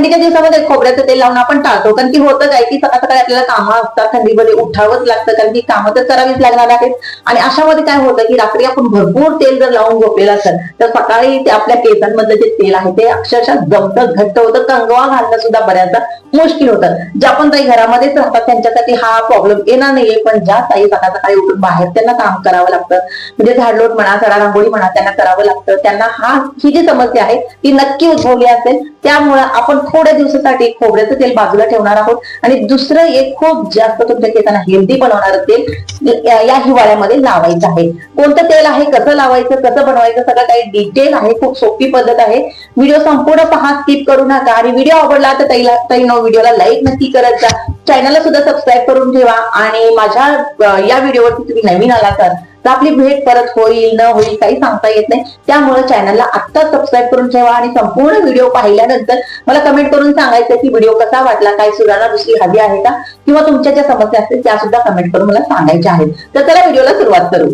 थंडीच्या दिवसामध्ये खोबऱ्याचं तेल लावून आपण टाळतो. कारण की होतं काय की सकाळ सकाळी आपल्याला कामं असतात थंडीमध्ये उठावंच लागतं. कारण की कामं तर करावीच लागणार आहेत. आणि अशामध्ये काय होतं की रात्री आपण भरपूर तेल जर लावून झोपलेलं असेल तर सकाळी ते आपल्या केसांमधलं जे तेल आहे ते अक्षरशः जमतं घट्ट होतं. कंगवा घालणं सुद्धा बऱ्याचदा मुश्किल होतं. ज्या पण ताई घरामध्येच राहतात त्यांच्यासाठी हा प्रॉब्लेम येणार नाहीये. पण ज्या ताई सकाळ सकाळी उठून बाहेर त्यांना काम करावं लागतं म्हणजे झाडलोट म्हणा सडा रांगोळी म्हणा त्यांना करावं लागतं. त्यांना हा ही जी समस्या आहे ती नक्की उद्भवली असेल. त्यामुळे आपण थोड्या दिवसासाठी खोबऱ्याचं तेल बाजूला ठेवणार आहोत. आणि दुसरं एक खूप जास्त तुमच्या केसांना हेल्दी बनवणारं तेल या हिवाळ्यामध्ये लावायचं आहे. कोणतं तेल आहे कसं लावायचं कसं बनवायचं सगळं काही डिटेल आहे खूप सोपी पद्धत आहे. व्हिडिओ संपूर्ण पहा स्किप करू नका. आणि व्हिडिओ आवडला तर ताईला ताई नो व्हिडिओला लाईक नक्की करत जा. चॅनलला सुद्धा सबस्क्राईब करून ठेवा. आणि माझ्या या व्हिडिओवरती तुम्ही नवीन आला तर तर आपली भेट परत होईल न होईल काही सांगता येत नाही. त्यामुळे चॅनलला आत्ता सबस्क्राईब करून ठेवा आणि संपूर्ण व्हिडिओ पाहिल्यानंतर मला कमेंट करून सांगायचं की व्हिडिओ कसा वाटला काय सुधारणा दुसरी हवी आहे का? किंवा तुमच्या ज्या समस्या असतील त्या सुद्धा कमेंट करून मला सांगायच्या आहेत. तर चला व्हिडिओला सुरुवात करू.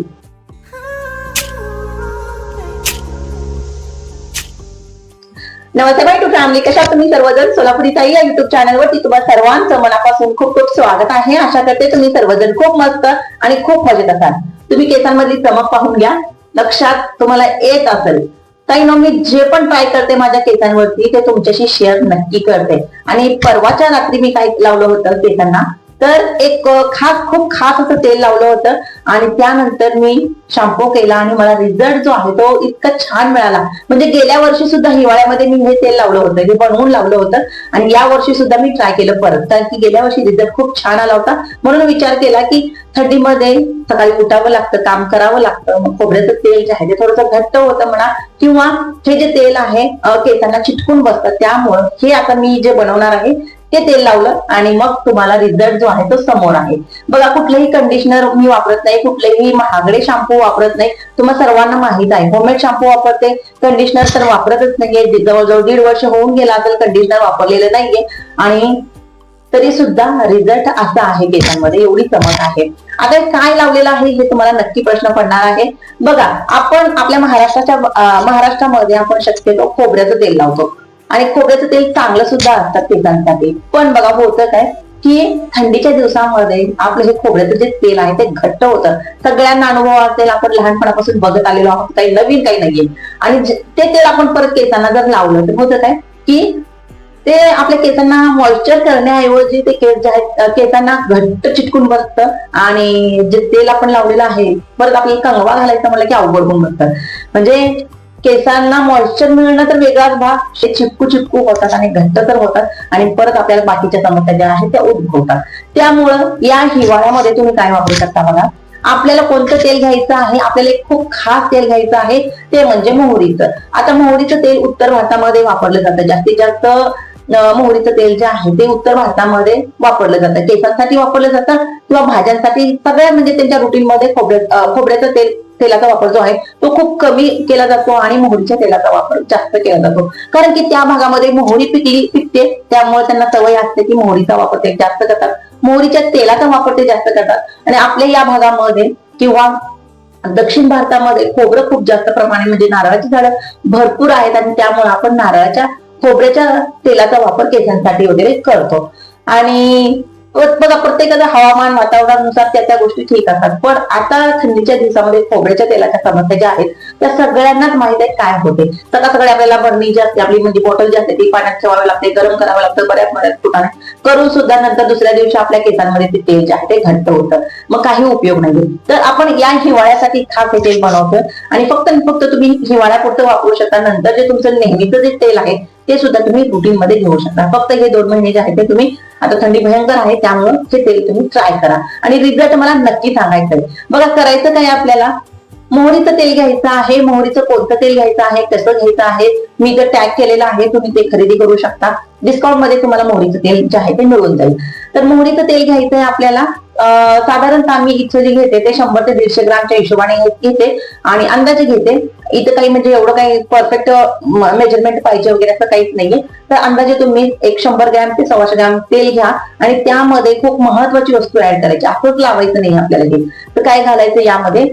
नमस्ते बाय टू फॅमिली कशा तुम्ही सर्वजण सोलापुरी ताई या युट्यूब चॅनलवरती तुम्हाला सर्वांचं मनापासून खूप खूप स्वागत आहे. आशा करते तुम्ही सर्वजण खूप मस्त आणि खूप मजेत असाल. तुम्ही केसांमधली चमक पाहून घ्या. लक्षात तुम्हाला येत असेल. ताई नो मी जे पण ट्राय करते माझ्या केसांवरती ते तुमच्याशी शेअर नक्की करते. आणि परवाच्या रात्री मी काय लावलं होतं केसांना तर एक खास खूप खास असं तेल लावलं होतं आणि त्यानंतर मी शॅम्पू केला आणि मला रिझल्ट जो आहे तो इतका छान मिळाला. म्हणजे गेल्या वर्षी सुद्धा हिवाळ्यामध्ये मी हे तेल लावलं होतं हे बनवून लावलं होतं आणि या वर्षी सुद्धा मी ट्राय केलं परत. कारण की गेल्या वर्षी रिझल्ट खूप छान आला होता. म्हणून विचार केला की थंडीमध्ये सकाळी उठावं लागतं काम करावं लागतं मग खोबऱ्याचं तेल जे आहे ते थोडंसं घट्ट होतं म्हणा किंवा हे जे तेल आहे केसांना चिटकून बसतं त्यामुळं हे आता मी जे बनवणार आहे ते तेल लावलं आणि मग तुम्हाला रिझल्ट जो आहे तो समोर आहे. बघा कुठलेही कंडिशनर मी वापरत नाही कुठलेही महागडे शॅम्पू वापरत नाही. तुम्हाला सर्वांना माहीत आहे होममेड शॅम्पू वापरते कंडिशनर तर वापरतच नाहीये. जवळजवळ दीड वर्ष होऊन गेला असेल कंडिशनर वापरलेलं नाहीये. आणि तरी सुद्धा रिझल्ट असा आहे केसांमध्ये एवढी चमक आहे. आता काय लावलेलं आहे हे तुम्हाला नक्की प्रश्न पडणार आहे. बघा आपण आपल्या महाराष्ट्राच्या महाराष्ट्रामध्ये आपण शक्यतो खोबऱ्याचं तेल लावतो. आणि खोबऱ्याचं तेल चांगलं सुद्धा असतात केसांसाठी पण बघा होतं काय की थंडीच्या दिवसामध्ये आपलं हे खोबऱ्याचं जे तेल आहे ते घट्ट होतं. सगळ्यांना अनुभव असेल आपण लहानपणापासून बघत आलेलो आहोत काही नवीन काही नाहीये. आणि ते तेल आपण परत केसांना जर लावलं तर होतं काय की ते आपल्या केसांना मॉइश्चर करण्याऐवजी ते केस जे आहेत केसांना घट्ट चिटकून बसतं. आणि जे तेल आपण लावलेलं आहे परत आपल्याला कंगवा घालायचं म्हणलं की अवघड होऊन बसतं. म्हणजे केसांना मॉइश्चर मिळणं तर वेगळाच भाग. ते चिपकू चिपकू होतात आणि घट्ट तर होतात आणि परत आपल्याला बाकीच्या समस्या ज्या आहेत त्या उद्भवतात. त्यामुळं या हिवाळ्यामध्ये तुम्ही काय वापरू शकता बघा? आपल्याला कोणतं तेल घ्यायचं आहे? आपल्याला एक खूप खास तेल घ्यायचं आहे ते म्हणजे मोहरीचं. आता मोहरीचं तेल उत्तर भारतामध्ये वापरलं जातं. जास्तीत जास्त मोहरीचं तेल जे आहे ते उत्तर भारतामध्ये वापरलं जातं. केसांसाठी वापरलं जातं किंवा भाज्यांसाठी. सगळ्या म्हणजे त्यांच्या रुटीनमध्ये खोबऱ्या खोबऱ्याचं तेल तेलाचा वापर जो आहे तो खूप कमी केला जातो आणि मोहरीच्या तेलाचा वापर जास्त केला जातो. कारण की त्या भागामध्ये मोहरी पिकली पिकते. त्यामुळे त्यांना सवय असते की मोहरीचा वापर ते जास्त करतात. मोहरीच्या तेलाचा वापर ते जास्त करतात. आणि आपल्या या भागामध्ये किंवा दक्षिण भारतामध्ये खोबरं खूप जास्त प्रमाणे म्हणजे नारळाची झाडं भरपूर आहेत आणि त्यामुळे आपण नारळाच्या खोबऱ्याच्या तेलाचा वापर केसांसाठी वगैरे करतो. आणि बघा प्रत्येकाचं हवामान वातावरणानुसार त्या त्या गोष्टी ठीक असतात. पण आता थंडीच्या दिवसामध्ये खोबऱ्याच्या तेलाच्या समस्या ज्या आहेत त्या सगळ्यांनाच माहीत आहे काय होते. सकाळ सगळ्या आपल्याला बरणी जी असते आपली म्हणजे बॉटल जी असते ती पाण्यात ठेवावी लागते गरम करावं लागतं बऱ्याच बऱ्याच ठिकाणी करून सुद्धा नंतर दुसऱ्या दिवशी आपल्या केसांमध्ये ते तेल जे आहे ते घट्ट होतं. मग काही उपयोग नाही. तर आपण या हिवाळ्यासाठी खास हे तेल बनवतो आणि फक्त आणि फक्त तुम्ही हिवाळ्यापुरतं वापरू शकता. नंतर जे तुमचं नेहमीचं जे तेल आहे ते सुद्धा तुम्ही रुटीन मध्ये घेऊ शकता. फक्त हे दोन महिने जे आहेत ते तुम्ही आता थंडी भयंकर आहे त्यामुळं हे तेल तुम्ही ट्राय करा. आणि रिझल्ट मला नक्की सांगायचं आहे बघा करायचं काय आपल्याला? मोहरीचं तेल घ्यायचं आहे मोहरीचं कोणतं तेल घ्यायचं आहे कसं घ्यायचं आहे मी जर टॅग केलेलं आहे तुम्ही ते खरेदी करू शकता. डिस्काउंटमध्ये तुम्हाला मोहरीचं तेल जे आहे ते मिळून जाईल. तर मोहरीचं तेल घ्यायचं आहे आपल्याला साधारणतः मी इथं जे घेते ते शंभर ते दीडशे ग्रामच्या हिशोबाने घेते आणि अंदाजे घेते. इथं काही म्हणजे एवढं काही परफेक्ट मेजरमेंट पाहिजे वगैरे असं काहीच नाहीये. तर अंदाजे तुम्ही एक शंभर ग्रॅम ते सव्वाशे ग्रॅम तेल घ्या आणि त्यामध्ये खूप महत्वाची वस्तू ऍड करायची. असंच लावायचं नाही आपल्याला हे. तर काय घालायचं यामध्ये?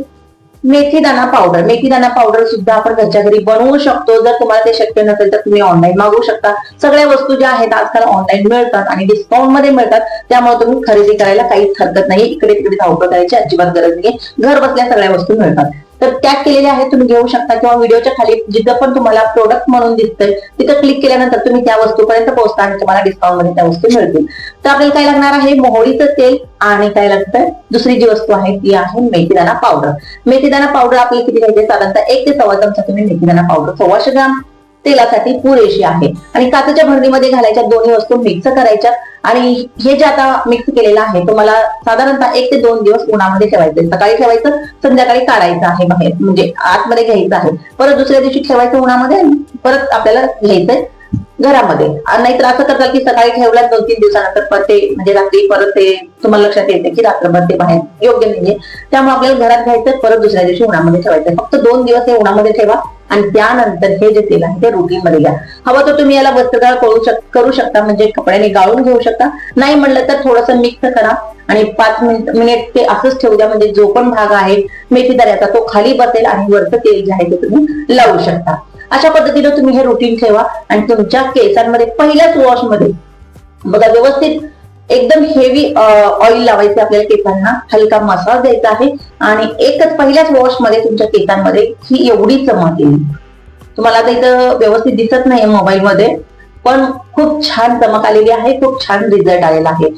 मेथी दाणा पावडर मेथी दाणा पावडर सुद्धा आपण घरच्या घरी बनवू शकतो. जर तुम्हाला ते शक्य नसेल तर तुम्ही ऑनलाईन मागवू शकता. सगळ्या वस्तू ज्या आहेत आजकाल ऑनलाईन मिळतात आणि डिस्काउंटमध्ये मिळतात. त्यामुळे तुम्ही खरेदी करायला काहीच हरकत नाही इकडे तिकडे धावपळ करायची अजिबात गरज नाही घर बसल्या सगळ्या वस्तू मिळतात. तर त्या केलेले आहेत तुम्ही घेऊ शकता. किंवा व्हिडिओच्या खाली जिथं पण तुम्हाला प्रोडक्ट म्हणून दिसतंय तिथं क्लिक केल्यानंतर तुम्ही त्या वस्तूपर्यंत पोहोचता आणि तुम्हाला डिस्काउंटमध्ये त्या वस्तू मिळतील. तर आपल्याला काय लागणार आहे? मोहरीचं तेल आणि काय लागतं दुसरी जी वस्तू आहे ती आहे मेथीदाणा पावडर मेथीदाणा पावडर आपल्याला किती घ्यायचे साधारणतः एक ते सव्वा चमचा तुम्ही मेथीदाणा पावडर सव्वाशे ग्राम तेलासाठी पुरेशी आहे. आणि काचेच्या भरणीमध्ये घालायच्या दोन्ही वस्तू मिक्स करायच्या. आणि हे जे आता मिक्स केलेलं आहे तुम्हाला साधारणतः एक ते दोन दिवस उन्हामध्ये ठेवायचं सकाळी ठेवायचं संध्याकाळी काढायचं आहे बाहेर म्हणजे आतमध्ये घ्यायचं आहे. परत दुसऱ्या दिवशी ठेवायचं उन्हामध्ये परत आपल्याला घ्यायचंय घरामध्ये. आणि नाहीतर असं करताल की सकाळी ठेवला दोन तीन दिवसानंतर परत ते म्हणजे रात्री परत ते तुम्हाला लक्षात येते की रात्रभर ते बाहेर योग्य नाहीये. त्यामुळे आपल्याला घरात घ्यायचं परत दुसऱ्या दिवशी उन्हामध्ये ठेवायचं फक्त दोन दिवस हे उन्हामध्ये ठेवा. आणि त्यानंतर हे जे तेल आहे ते रुटीन मध्ये घ्या. हवं तर तुम्ही याला वस्त्रगाळ करू शक करू शकता म्हणजे कपड्याने गाळून घेऊ शकता. नाही म्हणलं तर थोडंसं मिक्स करा आणि पाच मिनिट मिनिट ते असंच ठेवू द्या म्हणजे जो पण भाग आहे मेथी दऱ्याचा तो खाली बसेल आणि वरचं तेल जे आहे ते तुम्ही लावू शकता. अशा पद्धतीने तुम्ही हे रुटीन ठेवा आणि तुमच्या केसांमध्ये पहिल्याच वॉशमध्ये बघा व्यवस्थित एकदम हेवी ऑइल लावायचे आपल्याला केसांना. हलका मसाज द्यायचा आहे. आणि एकच पहिल्याच वॉशमध्ये तुमच्या केसांमध्ये ही एवढी चमक येईल. तुम्हाला आता इथं व्यवस्थित दिसत नाही मोबाईल मध्ये पण खूप छान चमक आलेली आहे. खूप छान रिझल्ट आलेला आहे.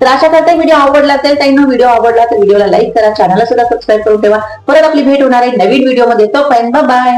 तर अशा करता व्हिडिओ आवडला असेल त्यांना व्हिडिओ आवडला तर व्हिडिओला लाईक करा. चॅनलला सुद्धा सबस्क्राईब करून ठेवा. परत आपली भेट होणार आहे नवीन व्हिडिओमध्ये. तो बाय